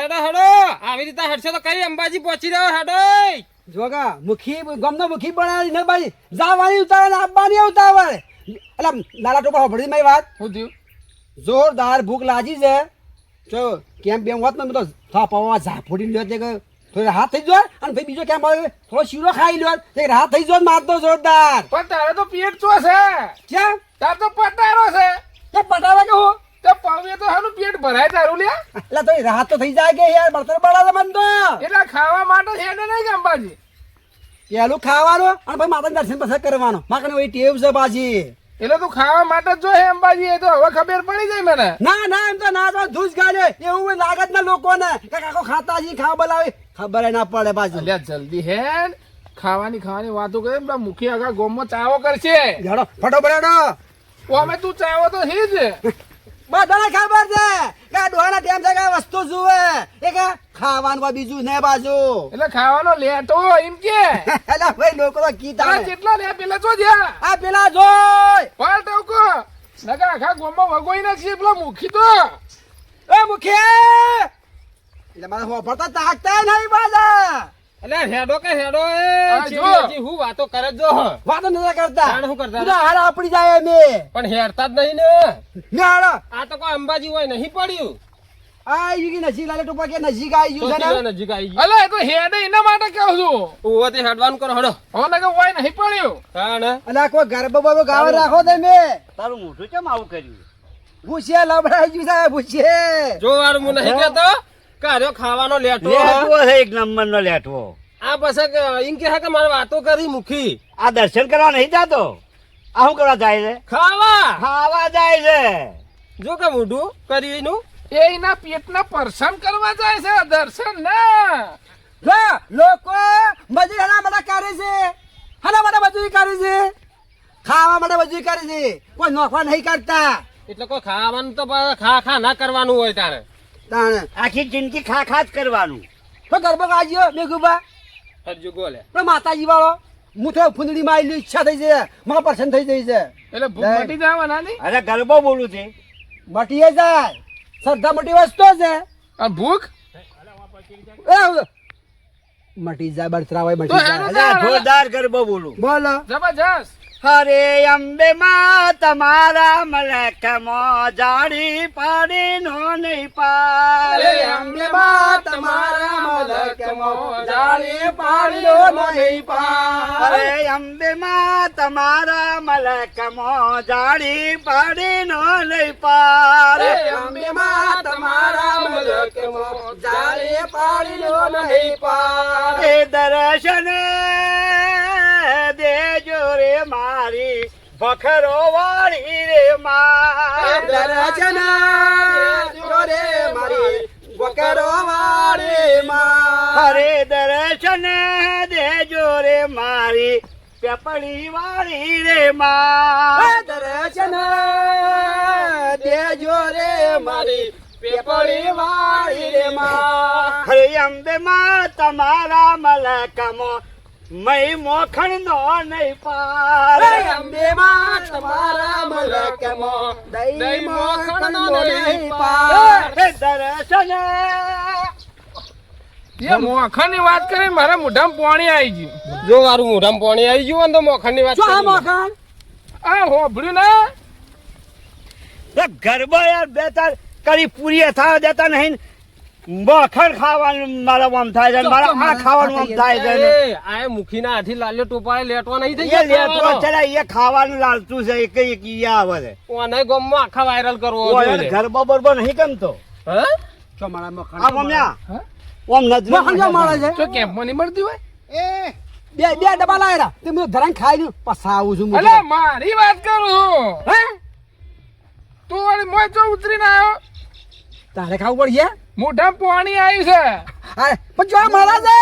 હેડો હેડો. આવી રીતે હેડશો તો કઈ અંબાજી પહોંચી રહ્યો હેડો. જોગા મુખી ગમનો મુખી બનાવી ને ભાઈ જાવાની ઉતાવળ ને આપવાની ઉતાવળ. એટલે લાલા ટોપા ભરી મારી વાત? શું થયું? જોરદાર ભૂખ લાગી છે. જો કેમ બેમ હોત ને તો થાપાવા ઝાપડી લ્યો તે થોડી રાહત હાથ થઈ જાય અને ભાઈ બીજો કેમ આવે? થોડો શીરો ખાઈ લ્યો. તે રાહત થઈ જાય મારતો જોરદાર. પણ તારે તો પેટ ચો છે કેમ તાર તો પટારો છે. તે પટાવે કે હું? તે પવે તો હાનું પેટ ભરાય તારું લે એટલે તો રાહત તો થઈ જાય કે યાર બળતર બળાવે મન તો. એટલે ખાવા માટે છે ને નહીં અંબાજી પેલું ખાવાનું અને ભાઈ માતા દર્શન પછી કરવાનો. માકને ઓય ટેવ છે બાજી. એટલે તું ખાવા માટે જો હે અંબાજી એ તો હવે ખબર પડી જાય મને. ના ના એમ તો ના તો ધૂસ ગાલે. એવું લાગત ના લોકોને કે કાકો ખાતા જી ખાવા બોલાવે. ખબર ના પડે બાજુ. જલ્દી હે ખાવાની ખાવાની વાતો કરે પેલા મુખી આગા ગોમમાં ચાવો કરશે. હેડો ફટો બરાડો ઓ અમે તું ચાવો તો હી જ. બધાને ખબર છે કે આ ડોહાના ટેમ છે કે વસ્તુ જુએ. એ કે ખાવાનું કોઈ બીજું ને બાજુ એટલે ખાવાનો લેતો એમ કે. એટલે ભાઈ લોકો તો કીધા કેટલા લે? પેલા જો જે આ પેલા જોય પાલ ટોકો નકા આખા ગોમમાં વગોઈ નાખશે પેલો મુખી તો. એ મુખી! એટલે મારે હોફળતા તાકતા નહીં બાજા એટલે હેડો કે હેડો એ આ હું વાતો કરે જો વાતો નતા કરતા. જાણ શું કરતા? બધા હારા આપડી જાય અમે. પણ હેડતા જ નહીં ને. ને આ તો કોઈ અંબાજી હોય નહીં પડ્યું. આ ઈ નજીક? લાલે ટોપા કે નજીક આવી ગયું છે નજીક આવી ગયું. અલે એ તો હેડ એના માટે કહું છું. હેડવાનું કરો હડો. હવે નકર હોય નહીં પડ્યું. કાણે અને આ કોઈ ગરબો બરબો ગાવા રાખો તમે. તારું મોઢું કેમ આવું કર્યું? ભૂસે લબડાઈ ગયું છે ભૂસિયે જો વાર હું નહીં કહેતો. કે ખાવાનો લેટો લેટવો છે એક નંબર નો લેટવો આ પછી કે એમ કે કે મારે વાતો કરી મુખી આ દર્શન કરવા નહીં જાતો? આ શું કરવા જાય છે? ખાવા? ખાવા જાય છે. જો કે મોઢું કરીનું એ એના પેટના પરસન કરવા જાય છે દર્શન ના. લે, લોકો મજૂરી હલા માટે કરે છે. હલા મને મજૂરી કરે છે. ખાવા માટે મજૂરી કરે છે. કોઈ નોખવા નહીં કરતા. એટલે કોઈ ખાવાનું તો ખા ખા ના કરવાનું હોય તારે. તાણે. આખી જિંદગી ખા ખા જ કરવાનું. તો ગરબો ગાજ્યો મેઘુબા હજુ ગોલે. પણ માતાજી વાળો હું તો ફૂંદડી માં ઈચ્છા થઈ છે માં પસંદ થઈ જઈ છે. એટલે ભૂખ મટી જવાના નહીં અરે ગરબો બોલું છે. મટીએ જાય. શ્રદ્ધા મોટી વસ્તુ છે. અને ભૂખ? એ, મટી જાય બળતરા હોય મટી જાય. જોરદાર ગરબો બોલું. બોલો. જબરજસ્ત. હરે અંબે માં તમારા મલકમાં જાડી પાડી નો નહીં પારે અરે અંબે માં તમારા મલકમાં જાળી પાડ્યો નહીં પાર. અરે અંબે માં તમારા મલકમાં જાડી પાડી નો નહીં પારે અંબે માં તમારા મલકમાં જાળી પાડ્યો નહીં પાર. એ દર્શન રે મારી ભખરો વાળી રે મા દર્શન જોડે મારી વકરો વાળી માં. હરે દર્શન દેજો રે મારી પેપડી વાળી રે માં દર્શન દેજો રે મારી પેપળી વાળી રે માં. હરે અંબે માં તમારા મલકમાં મય મોખણ નો નહીં પાર. અંબે માં તમારા દઈ મોખણ નો નહીં પાર. હે દર્શન. એ મોખણની વાત કરી મારા મોઢામાં પાણી આવી ગયું. જો મારું મોઢામાં પાણી આવી ગયું તો મોખણની વાત શું મોખણ? આ હોભળ્યું ને? ગરબા યાર બે તાર કરી પૂરી થવા દેતા નહીં મખણ ખાવાનું મારા આમ થાય છે મારા આ ખાવાનું આમ થાય છે. ને. એ, આ મુખીના હાથી લાલ્યો ટોપાએ લેટવા નહીં થઈ ગયા લેટવા ચલા એ ખાવાનું લાલતું છે એક એક ઈ આવે છે. ઓને ગમમાં આખા વાયરલ કરવો ઓય ઘર ગરબા બરબા નહીં ગમતો? હે? ચો મારા મોખણ? આ મમ્યા? હા? ઓમ નજર મોખણ કેમ મળે છે? ચો કેમ્પમાં નહીં મળતી હોય? એ, બે બે ડબ્બા લાયરા તે હું ધરાઈને ખાઈ લઉં પસાવું છું હું અલે મારી વાત કરું હે? તું વળી મોય ચો ઉતરીને આવ્યો. તારે ખાવું પડશે મોઢામાં પાણી આવ્યું અરે પણ જો મળે છે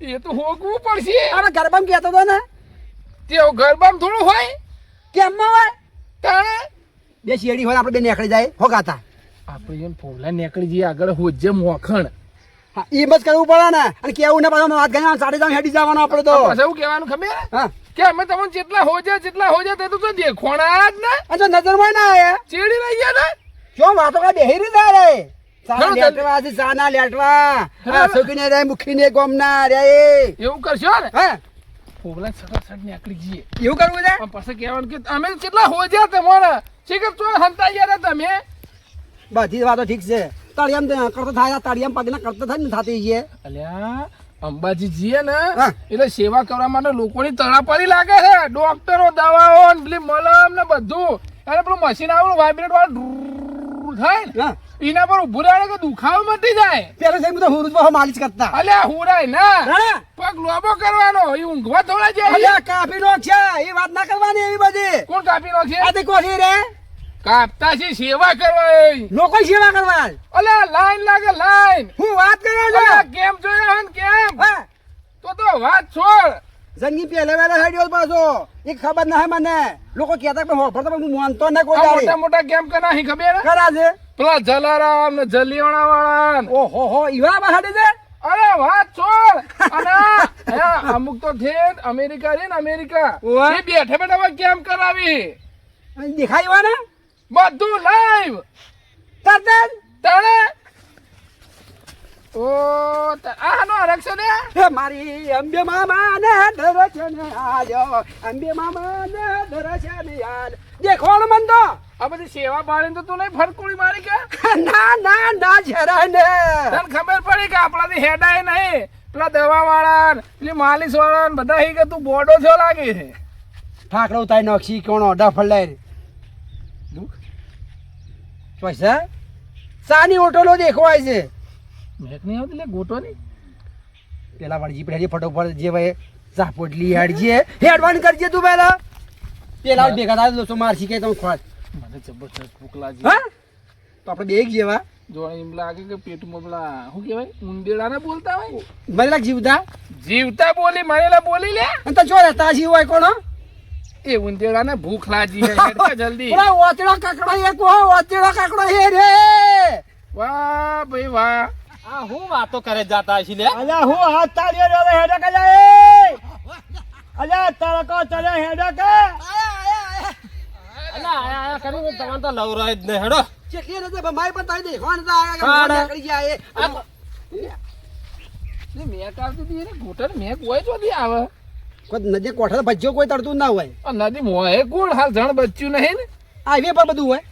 છે. એ તો હોગવું પડશે. અરે ગરબામાં કહેતો હતો ને. તેઓ ગરબામ થોડું હોય. કેમમાં હોય? તાણે બે શેડી હોય આપણે બે નીકળી જાય હોગાતા. આપણે એમ ફોલા નીકળી જઈએ આગળ હોજે મોખણ. હા એ બસ કરવું પડે ને. અને કેવું ને પાછા વાત ગયા સાડી જામ હેડી જવાનું આપણે તો. એવું કહેવાનું ખબર? હા. કે અમે તમને જેટલા હોજે જેટલા હોજે તે તો તો દેખોણા જ ને. અચ્છા જો નજરમાં ના આવે. ચેડી રહી ગયા ને? શું વાતો કઈ બેહી રીતે રે. લેટવા છે ચા લેટવા આ છોકરીને રે મુખીને ગોમના રે એવું કરશો ને? હા? ફોગલા સટાસટ નીકળી જઈએ એવું કરવું છે? પછી કહેવાનું કે અમે કેટલા હોજ્યા તમારા? છે તો હંતા ગયા તમે? બધી વાતો ઠીક છે. તળિયામ કરતા થાય તળિયામ પગના કરતા થાય ને થતી અલ્યા અંબાજી જઈએ ને એટલે સેવા કરવા માટે લોકોની તળાપડી લાગે છે. ડોક્ટરો દવાઓ મલમ ને બધું. અને પેલું મશીન આવેલું વાઇબ્રેટ વાળું થાય ને? એના પર ઉભું રહે કે દુખાવો મટી જાય? પેલો સાહેબ તો હુરુજ બહુ માલિશ કરતા. અલ્યા હુરાય ના. પગ લોબો કરવાનો એ ઊંઘવા થોડા જાય. અલ્યા કાફી નો છે એ વાત ના કરવાની એવી બધી. કોણ કાપી નો છે? આ તે કોઠી રે? કાપતા છે સેવા કરવા લોકો સેવા કરવા અલ્યા લાઈન લાગે લાઈન. હું વાત કરો છો? કેમ જોયા હન કેમ? હા. તો તો વાત છોડ. જંગી પહેલે વેલા હેડ્યો પાછો. એ ખબર ના મને. લોકો કહેતા કે હોફર તો હું માનતો ના કોઈ મોટા મોટા કેમ કે નહીં ખબર? હે? કરા છે. પેલા જલારામ ને જલિયાણા વાળા. ઓહો હો ઈવા બહાડે છે. અરે વાત છોડ. અને હે, અમુક તો છે અમેરિકા રે ને અમેરિકા. એ બેઠે બેઠા કેમ કરાવી. દેખાય ને? બધું લાઈવ તરત તાણે ઓ આનો આરક્ષણ હે? મારી અંબે મામા ને ધરશે ને આજો અંબે મામા ને ધરશે ને યાર દેખોણ મન તો આ બધી સેવા પાડીને તો તું નહીં ફરકુડી મારી કે? ના ના ના જરા ને તને ખબર પડી કે આપણાથી હેડાય નહીં? પેલા દવા વાળા પેલી માલિશ વાળા બધા હી કે તું બોડો છો લાગે છે? ઠાકડો તાઈ નોક્ષી કોણો ડફળ લઈ પૈસા સાની ઓટોલો દેખવાય છે. મેક નહીં આવતી લે ગોટો નહીં પેલા વળજી પડે ફટોફટ જે ભાઈ ઝાપોટલી હેડજે. હેડવાન કરજે તું પેલા. પેલા ભેગા થાય દોસ્તો મારસી કે તમે ખોટ મને જબરજસ્ત ભૂખ લાગી. હા? તો આપણે બે જેવા જો એમ લાગે કે પેટમાં પેલા શું કહેવાય? ઉંદેડા ને બોલતા હોય? મને જીવતા. જીવતા બોલી મરેલા બોલી લે. અને તો રહેતા જીવ હોય કોણ એ ઉંદેડા ને ભૂખ લાગી છે જલ્દી. પેલા કાકડો એક હો ઓચડો કાકડો હે રે. વાહ ભાઈ વાહ. આ હું વાતો કરે જાતા હશે લે? અલ્યા હું હાથ તાળીઓ જોડે હેડે કે જાય અલ્યા તડકો ચડે હેડે કે અલા આયા આયા કરીને તમારે તો લવરાય જ ને હેડો. ને તો માય પણ તાઈ દે. કોણ તા કાઢ. નીકળી જાય આ મેં એ દી ને હતી એને કોઈ મેક દી આવે. કોઈ નદી કોઠા ભજ્યો કોઈ તડતું ના હોય. આ નદી મોહે કોણ? હાલ જણ બચ્યું નહીં ને. હાઈવે પર બધું હોય.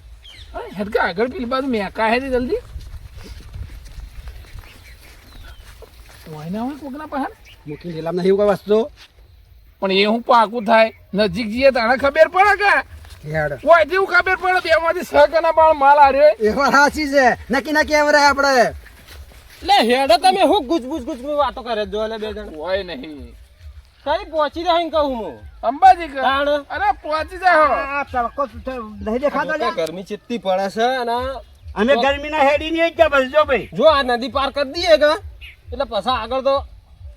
હેડકા આગળ પેલી બાજુ મેકા હે રે જલ્દી. હોય ના હોય કોકના પહાડ મૂકી ગયેલા નહીં કોઈ વસ્તુ પણ એ હું પાકું થાય. નજીક જઈએ તાણે ખબર પડે કે? હેડ. ઓય જેવું ખબર પડે બે માંથી છ કના બાળ માલ આવ્યો એ સાચી છે. નક્કી નક્કી એવરે આપણે. લે હેડો તમે હું ગુજબુજ ગુજબુજ વાતો કરે જો લે બે જણ. હોય નહીં. કઈ પહોંચી રહ્યા એમ કહું હું. અંબાજી કર અરે પહોંચી જાઓ. આ તડકો નહીં દેખાતો લ્યા? ગરમી ચિત્તી પડે છે અને અમે ગરમીના હેડી નહીં બસ જો ભાઈ. જો આ નદી પાર કરી દઈએ કે? એટલે પછી આગળ તો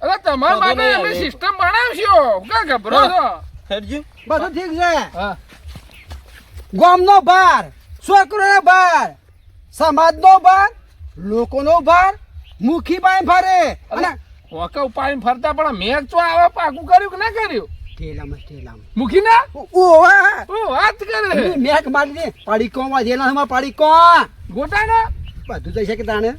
અરે તમારા માટે અમે સિસ્ટમ બનાવશો. કા ગભરો છો? હેડજો. બધું ઠીક છે. હા. ગામનો ભાર છોકરોનો ભાર સમાજનો ભાર લોકોનો ભાર મુખી પાણી ફરે અને વોકા ઉપાડીને ફરતા પણ મેં ચો આવા પાકું કર્યું કે ના કર્યું? ઠેલામાં ઠેલામાં. મૂકી ના? ઓવા ઓ વાત કરે. મેક મારી દે પાડીકો વાજેલા પાડી પાડીકો ગોટા ના બધું થઈ શકે તાણે.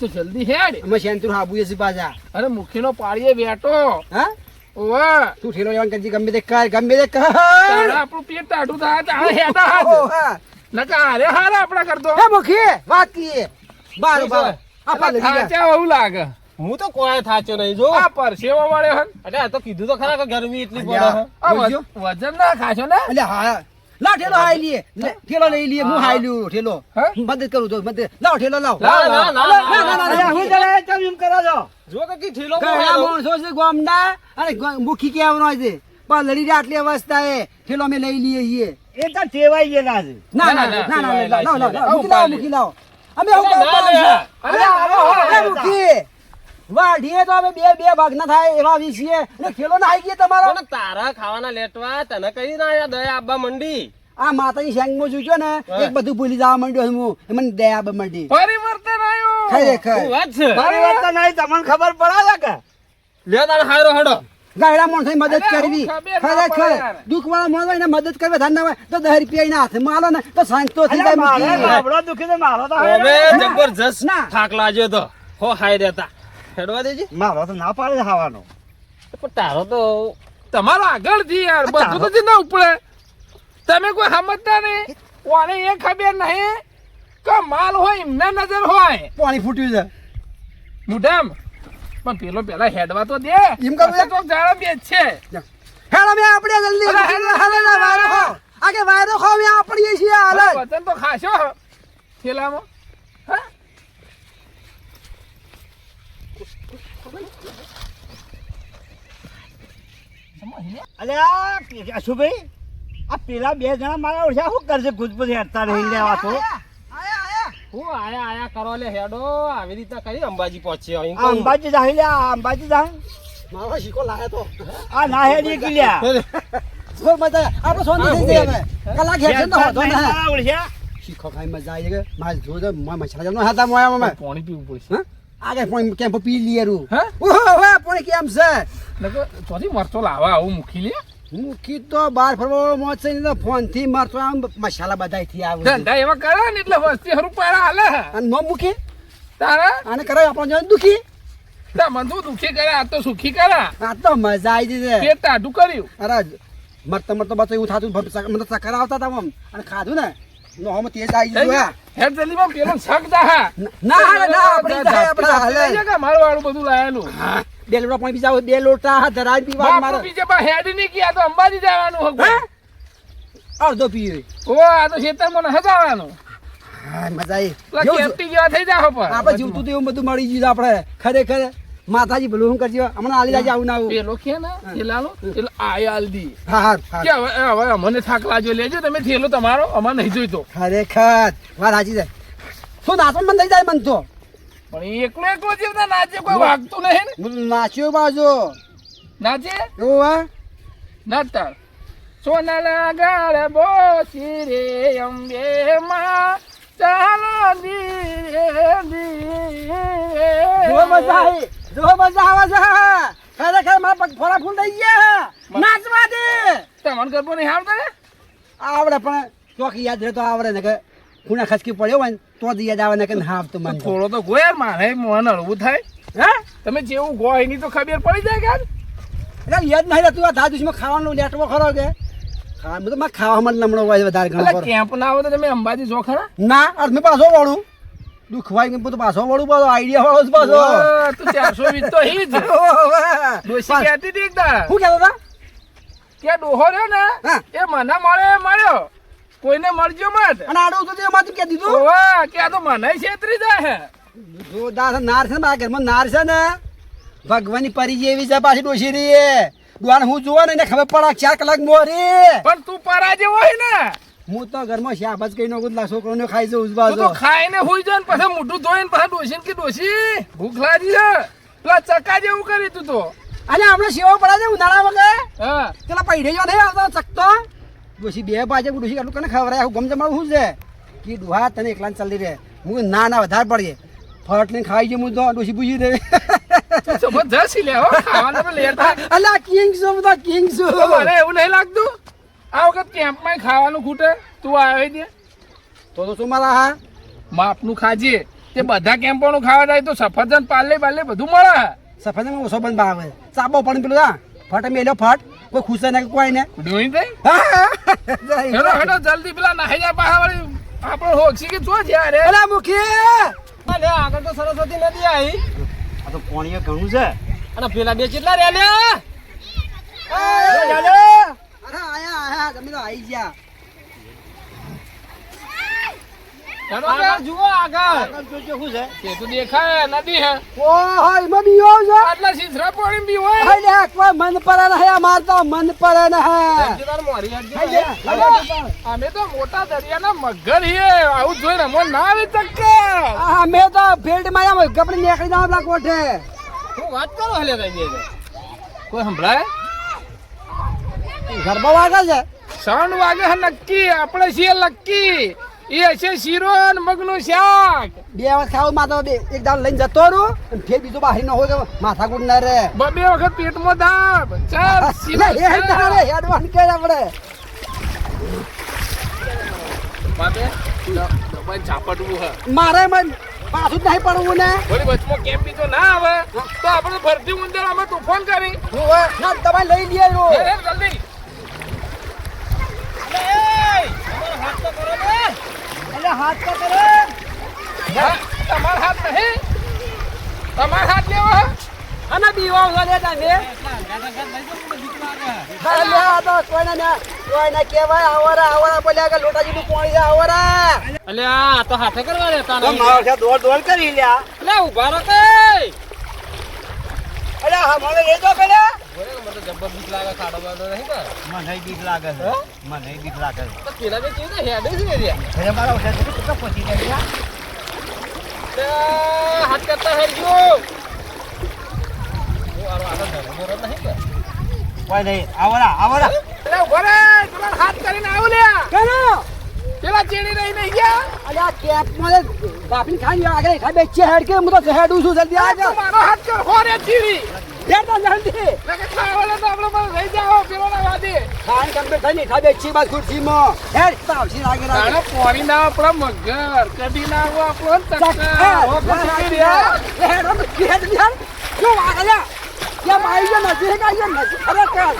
તો જલ્દી હેડ. અમે શેન્તુર હાબુ છે પાછા અરે મુખીનો પાડીએ બેઠો હા? ઓવા. તું ઠેલો લેવાનું કરજી ગમે તે કર ગમે તે કર. આપણું પેટ ટાઢું થાય તારે હેડા હાથ. નકા અરે હારા આપડા કરતો હે મુખી વાત કીએ બાર બાર. આપા લઈ જા થાચા એવું લાગે. હું તો કોઈ થાચો નહીં જો. આ પરસેવો મળે હન. અરે તો કીધું તો ખરા કે ગરમી એટલી પડે વજન ના ખાશો ને? એટલે હા. લાવ ઠેલો હાઈ લીએ લે, ઠેલો લઈ લીએ હું હાઈ લ્યો ઠેલો? મદદ કરું તો મદદ લાવ ઠેલો લાવ ના ના ના ના, હું જરા ચમ એમ કરો છો જો કે કી ઠીલો બોલાવો. માણસો છે ગામના અને મુખી કેવાનો છે પણ લડી રહ્યા આટલી અવસ્થા એ ઠેલો અમે લઈ લઈએ છીએ એ તો ટેવાઈ ગયેલા છે ના ના ના, ના લાવ લાવ મૂકી લાવ. મૂકી લાવ અમે હું ના, ના, કામ વાઢીએ તો હવે બે બે ભાગ ના થાય એવા વિશે ને ખેલો ના આવી ગયા તમારો. પણ તારા ખાવાના લેટવા તને કઈ ના દયા આબા મંડી? આ માતાની શેંગમાં જોજો ને? એક બધું ભૂલી જવા માંડ્યો હું. મને દયા આબા મંડી. પરિવર્તન આવ્યું ખરેખર. વાત છે? પરિવર્તન આવી તમને ખબર પડે કે? લે તારે હાયરો હડો. ગાયડા માણસોની મદદ કરવી. ખરેખર. દુઃખ વાળા માણસ હોય ને મદદ કરવી વધારે હોય તો દસ રૂપિયા એના હાથમાં આલો ને તો સાંજતો થઈ જાય જબરજસ્ત થાક લાગ્યો તો. હો હાય રહેતા હેડવા દેજે. મારો તો ના પાડે ખાવાનો. પણ તારો તો તમારો આગળથી યાર બધું તો ના ઉપડે. તમે કોઈ સમજતા નહીં. કોને એ ખબર નહીં કે માલ હોય એમને નજર હોય. પાણી ફૂટ્યું છે. મુઢામ. પણ પેલો પેલા હેડવા તો દે. એમ પછી તો જાણે બે છે. હેડો મેં આપણે જલ્દી. હેડો વાયરો ખો આગે વાયરો ખો મેં આપણીએ છીએ હાલ જ. તો ખાશો. થેલામાં. અલ્યા અશુભાઈ આ પેલા બે જણા મારા ઓળખ્યા શું કરશે ગુજબુજ હેરતા રહી લેવા તો આયા, આયા. હું આયા આયા કરો લે હેડો આવી રીતે કરી અંબાજી પહોંચ્યો અંબાજી જાહી લે અંબાજી જાહ મારો શીખો લાયા તો આ ના હેડી ગીલ્યા બહુ મજા આવે. આપણે સોની થઈ જાય હવે કલાક હેઠે તો હોતો ને ઓળખ્યા શીખો ખાઈ મજા આવી કે મારે જો તો મસાલા જમનો હતા મોયા મમે પાણી પીવું પડશે હા આગે પોઈ કેમ પી હા? ઓહો પોઈ કેમ છે? ચોથી મરચો લાવા આવું મૂકી લે. મૂકી તો બાર ફરવા મોજ છે ને ફોનથી મારતો આમ મસાલા બધાયથી આવે ધંધા એવા કરે ને એટલે વસ્તી હરું પારા હાલે. અને નો મૂકી? તારા? આને કરાય આપણો જોઈને દુખી? મન તો દુખી કરે? આ તો સુખી કરે. આ તો મજા આવી જશે. પેટ ટાઢું કર્યું. અરે મરતો મરતો બસ એવું થતું મને તો ચક્કર આવતા હતા આમ. અને ખાધું ને? નો હમ તેજ આવી ગયું. હેડ જલ્દીમાં પેલો શક દા ના હાલે, ના આપણે જાય, આપણે હાલે. મારું વાળું બધું લાયેલું. બે લોટા પાણી પીજા બે લોટા ધરાજ પીવા મારે. બીજે બા હેડની ગયા તો અંબાજી જવાનું હગો? અડધો પીવે ઓ આ તો ખેતર મને હજાવાનું હા મજા આવી. કેપ્ટી જેવા થઈ જાવ પર આપણે જીવતું તો એવું બધું મળી ગયું આપણે. ખરેખર. માતાજી ભલું શું કરજો? હમણાં આલી જાજે આવું ના આવું. પેલો કે ને થેલાલો એટલે આય આલદી. હા. કે હવે હવે અમને થાક લાજો લેજો તમે થેલો તમારો અમારે નહીં જોઈતો. ખરેખર. વાત સાચી છે. શું નાચો મન થઈ જાય મન તો? પણ એકલો એકલો જીવતા નાચે કોઈ વાગતું નહીં ને? નાચ્યો બાજો. નાચે? એવું હા? નાચતા. સોના ગાળ બોસી રે અંબે માં. ચાલો દી જો મજા આવી. જો મજા આવે છે ખરેખર મારા પગ ફોડા ફૂલ થઈ ગયા નાચવા દે. તમને ગરબો નહીં આવતા ને? આવડે પણ ચોક યાદ રહે તો આવડે ને કે ખૂણા ખસકી પડ્યો હોય ને તો જ યાદ આવે ને કે મન તો. થોડો તો ગોયર મારે મન હળવું થાય. હે? તમે જેવું ગો એની તો ખબર પડી જાય કે એટલે યાદ નહીં રહેતું આ દા દિવસમાં ખાવાનું લેટવો ખરો કે? ખાવા તો મારે ખાવામાં જ હોય વધારે ઘણો ખરો. કેમ્પ ના આવે તો તમે અંબાજી જો ખરા? ના અરે મેં પાછો વળું. દુખવાય કે બધું પાછો વળું પાછો આઈડિયા વાળો જ પાછો. તું ચારસો વીસ તો હી જ. ડોશી કહેતી હતી એકદા શું કહેતો હતા? કે ડોહો રહ્યો ને. એ મને મળે એ મળ્યો. કોઈને મળજો મત. અને આડો તો એમાં કે દીધું? ઓવા કે આ તો મને છેતરી જાય જોરદાર નાર છે ને મારા ઘરમાં નાર છે ને. ભગવાનની પરી જેવી છે પાછી ડોસી રહી એ. દુવાન હું જોવા ને ખબર પડે ચાર કલાક મોરી. પણ તું પરા જેવો હોય ને. હું તો ઘરમાં શાબાજ કઈ નાખું છોકરો ને ખાઈ જઉં બાજુ. ખાઈ ને હુઈ જાય ને પછી મોઢું ધોઈને પછી ડોસી કે ડોસી ભૂખ લાગી છે. પેલા ચકા જેવું કરી તું તો. અને આપણે સેવા પડે છે ઉનાળા વગર હા. પેલા પૈડે જો નહીં આવતો ચકતો. ડોસી બે બાજુ ડોસી આટલું કને ખબર આવું ગમ જમાડું શું છે? કે ડુહા તને એકલા ચાલી રહે. હું ના ના વધારે પડીએ. ફટ ને ખાઈ જઈ હું તો ડોસી પૂછી દે. જબરજસ્ત લે હો ખાવાનું તો લેટ થાય અલા કિંગ છું બધા કિંગ છું. મને એવું નહીં લાગતું? આ વખત કેમ્પમાં ખાવાનું ખૂટે તું આવ્યો દે તો તો શું મારા હા માપનું ખાજે તે બધા કેમ્પોનું ખાવા જાય તો સફરજન પાલે પાલે બધું મળે સફરજન ઓછો બંધ ભાવે ચાબો પણ પેલું હા ફટ મેલ્યો ફટ કોઈ ખુશ ને કોઈ ને ડોઈ દે. હેડો હેડો જલ્દી પેલા નાહી જા પાહા વાળી આપણો હોક્ષી કે જો જ્યાં રે અલા મુખી અલે આગળ તો સરસ્વતી નદી આવી આ તો પાણી ઘણું છે અને પેલા બે કેટલા રહ્યા લ્યા અરે આયા આયા તમે તો આઈ ગયા. જુઓ આગળ. આગળ જોજો શું છે? તે તો દેખાય નદી હે. ઓહો એમાં બીઓ છે? આટલા સીધરા પાણી બી હોય. હાય લે કોઈ મન પર ને અમાર તો મન પર ને હે જરા મોરી હટજો. હાય લે, હાય લે. અમે તો મોટા દરિયાના મગર છીએ. આવું જોઈને અમને ના આવી ચક્કર અમે તો ફિલ્ડમાં આમ કપડી નીકળી જાવ કોઠે. હું વાત કરો હલે કઈ કોઈ સંભળાય? ગરબા વાગે છે? સાઉન્ડ વાગે હે નક્કી આપણે છીએ લક્કી. એ છે શીરો ને મગનું શાક. બે વખત ખાવ માથા બે એક દાળ લઈને જતો રહું અને ફેર બીજો બહાર ન હોય તો માથા ગુડ ના રે બબે વખત પેટમાં દાબ. ચાલ શીરો હે તારે હેડવાન કે આપણે. બાબે દબાઈ ઝાપટવું હે. મારે મન પાછું નહીં પડવું ને. વળી વચમાં કેમ બીજો ના આવે? તો આપણે ફરતી ઉંદર અમે તોફાન કરી. હું ના દબાઈ લઈ લઈએ રો હે, હે, જલ્દી એટલે હાથ તો કરે તમાર હાથ નહીં. તમાર હાથ લેવો અને બીવા ઉગા તમે હા, આ તો કોઈને ને કોઈને કહેવાય આવરા આવરા બોલ્યા કે લોટાજીનું પાણી છે આવરા. અલે આ તો હાથે કરવા મારો છે દોડ દોડ કરી લ્યા. અલે ઊભા રહો કે અરે હા મને એ તો પેલા. મને તો જબ્બર બીક લાગે ખાડો બાડો નહીં કે મને બીક લાગે છે. મને બીક લાગે છે. તો પેલા બે કેવી હેડે છે રે અરે મારા ઓછા તો કેટલા પહોંચી ગયા હાથ કરતા હેરજો ઓ, આરો આગળ ધરો બોરો નહીં કે. કોઈ નહીં. આવરા આવરા એટલે ઊભો રે પેલા હાથ કરીને આવું લ્યા કરો. પેલા ચેડી રહી નહીં ગયા. અલે આ કેપ મને બાપી ખાઈ આગળ ખાઈ બેચે હેડ કે હું તો હેડું છું જલ્દી આ મારો હાથ કર હો રે ચીડી. હેડ તો જલ્દી લગે ખાવાના તો આપણે પણ રહી જાઓ પેલો ના વાદે ખાઈ કમ્પ્લીટ થઈ ની ખાઈ બેચી બાદ ખુરશીમાં હેડ તો આવશી લાગે લાગે પોણી ના આપણા મગર કદી ના આવો આપણો હેડ, હો હેડ. શું વાગે છે? કેમ આવી ગયો નથી કે ખરેખર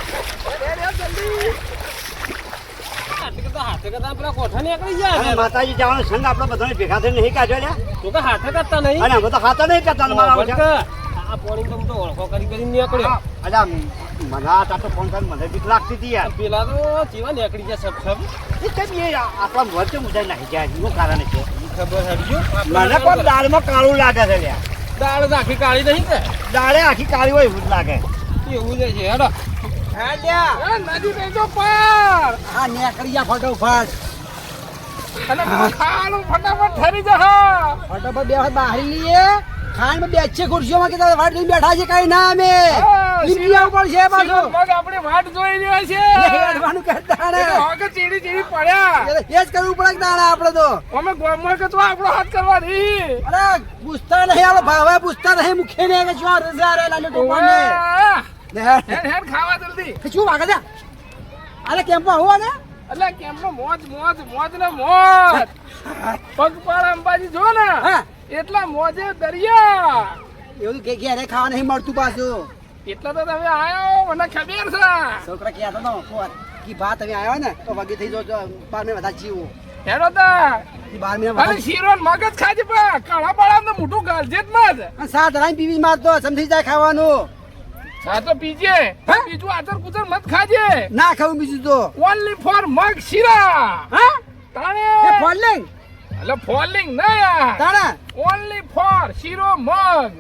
હાથે કરતા હાથે કરતા પેલા કોઠા નીકળી ગયા અને છે. માતાજી જવાનો સંગ આપડે બધાને ભેગા થઈને નહીં કાઢ્યો તું હાથે કરતા નહીં અને અમે તો હાથે નહીં કરતા આ પોણી તો હું તો ઓળખો કરી કરી નીકળ્યો. અલા મને આ તાતો ફોન કરી મને બીક લાગતી હતી યાર. પેલા તો જીવા નીકળી ગયા સબ સબ એ કેમ એ આપણા મોર છે મુજાઈ નાખી જાય એનું કારણ છે. ખબર હડજો મને પણ દાળમાં કાળું લાગે છે લ્યા. દાળ આખી કાળી નહીં કે? દાળે આખી કાળી હોય એવું જ લાગે. એવું જ છે હેડો. નદી પાર આ નીકળી ગયા ફટોફટ. અને ખાવાનું ફટાફટ ઠરી જા ફટોફટ બે વખત બહાર લઈએ ખાણમાં બેસે ખુરશીઓમાં કે વાટ જોઈને બેઠા છે કઈ ના અમે. હા, ઉપર છે પાછો? આપણે વાટ જોઈ રહ્યા છે. હેડવાનું કરતા ને. હોગે ચીડી ચીડી પડ્યા. એ જ કરવું પડે દાણા આપણે તો. અમે ગોમમાં કે તો આપણો હાથ કરવા નહીં અરે પૂછતા નહીં આપણે ભાવે પૂછતા નહીં મુખે ને કે શું રજા રે લાલે ટોપાને. લે હેડ. ખાવા જલ્દી. શું વાગે છે? અરે કેમ્પમાં હોવા ને એટલે કેમનો મોજ મોજ મોજ ને મોજ. પગપાળા અંબાજી જો ને એટલા મોજે દરિયા. એવું કે ઘેરે ખાવા નહીં મળતું પાછું. એટલા તો તમે આયો મને ખબર છે. છોકરા કહેતા તો ફોન કે ભાત તમે આવ્યા ને તો વગી થઈ જો બાર મહિના વધારે જીવો. હેડો તા. બાર મહિના વધારે શીરો મગજ ખાજે પણ કાળા બાળા મોટું ગાલજેત મત સાત રાઈ પીવી મારતો સમજી જાય ખાવાનું. આ તો પીજે? બીજું આચર કુચર મત ખાજે. ના ખાવું બીજું તો. ઓનલી ફોર મગ શીરા. હા? તાણે. એ એટલે ફોલિંગ ના યાર. તાણા? ઓનલી ફોર શીરો મગ.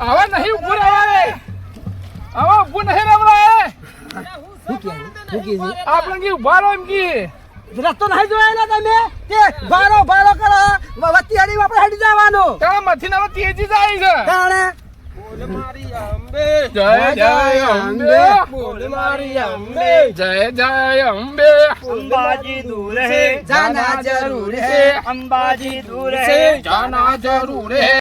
હવે નહીં ઉભું રહેવાય. હવે ઉભું નહીં છે? આપણે ઊભા રહો એમ કી. રસ્તો નહીં જોયેલા તમે? તે ભારો ભારો કરો વત્તી હડી આપણે હડી જવાનું. તારા મથી ના તેજી જાય છે. તાણે? બોલ મારી અંબે. જય જય અંબે. બોલ મારી અંબે. જય જય અંબે. અંબાજી દૂર હે. જાના જરૂર હે. છે અંબાજી દૂર હે. જાના જરૂર હે.